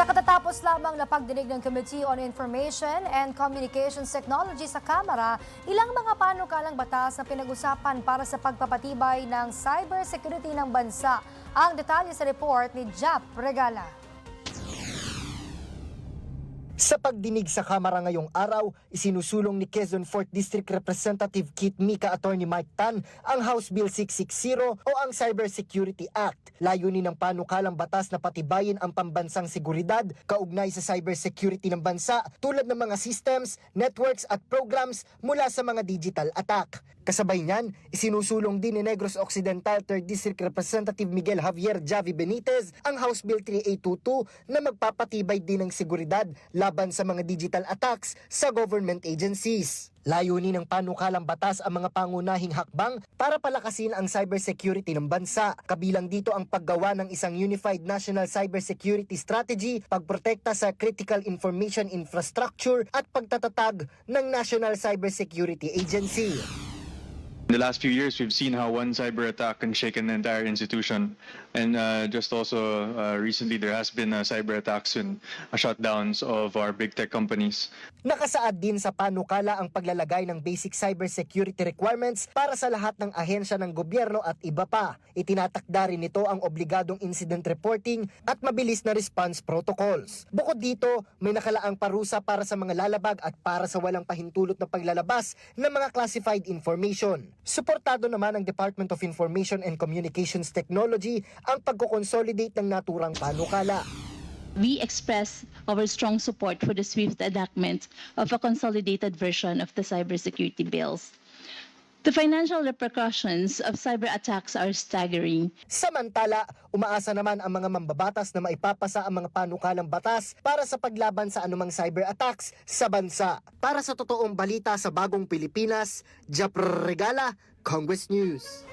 Sa katatapos lamang na pagdinig ng Committee on Information and Communications Technology sa Kamara, ilang mga panukalang batas na pinag-usapan para sa pagpapatibay ng cybersecurity ng bansa. Ang detalye sa report ni Jap Regala. Sa pagdinig sa Kamara ngayong araw, isinusulong ni Quezon 4th District Representative Kit Mika Attorney Mike Tan ang House Bill 660 o ang Cybersecurity Act. Layunin ng panukalang batas na patibayin ang pambansang seguridad kaugnay sa cybersecurity ng bansa tulad ng mga systems, networks at programs mula sa mga digital attack. Kasabay niyan, isinusulong din ni Negros Occidental 3rd District Representative Miguel Javier Javi Benitez ang House Bill 3822 na magpapatibay din ng seguridad laban sa mga digital attacks sa government agencies. Layunin ng panukalang batas ang mga pangunahing hakbang para palakasin ang cybersecurity ng bansa. Kabilang dito ang paggawa ng isang Unified National Cybersecurity Strategy, pagprotekta sa critical information infrastructure at pagtatatag ng National Cybersecurity Agency. In the last few years, we've seen how one cyber attack can shake an entire institution. And uh, just also uh, recently, there has been uh, cyber attacks and shutdowns of our big tech companies. Nakasaad din sa panukala ang paglalagay ng basic cybersecurity requirements para sa lahat ng ahensya ng gobyerno at iba pa. Itinatakda rin nito ang obligadong incident reporting at mabilis na response protocols. Bukod dito, may nakalaang parusa para sa mga lalabag at para sa walang pahintulot na paglalabas ng mga classified information. Suportado naman ng Department of Information and Communications Technology ang pagkoconsolidate ng naturang panukala. we express our strong support for the swift enactment of a consolidated version of the cybersecurity bills. The financial repercussions of cyber attacks are staggering. Samantala, umaasa naman ang mga mambabatas na maipapasa ang mga panukalang batas para sa paglaban sa anumang cyber attacks sa bansa. Para sa totoong balita sa bagong Pilipinas, Japr Regala, Congress News.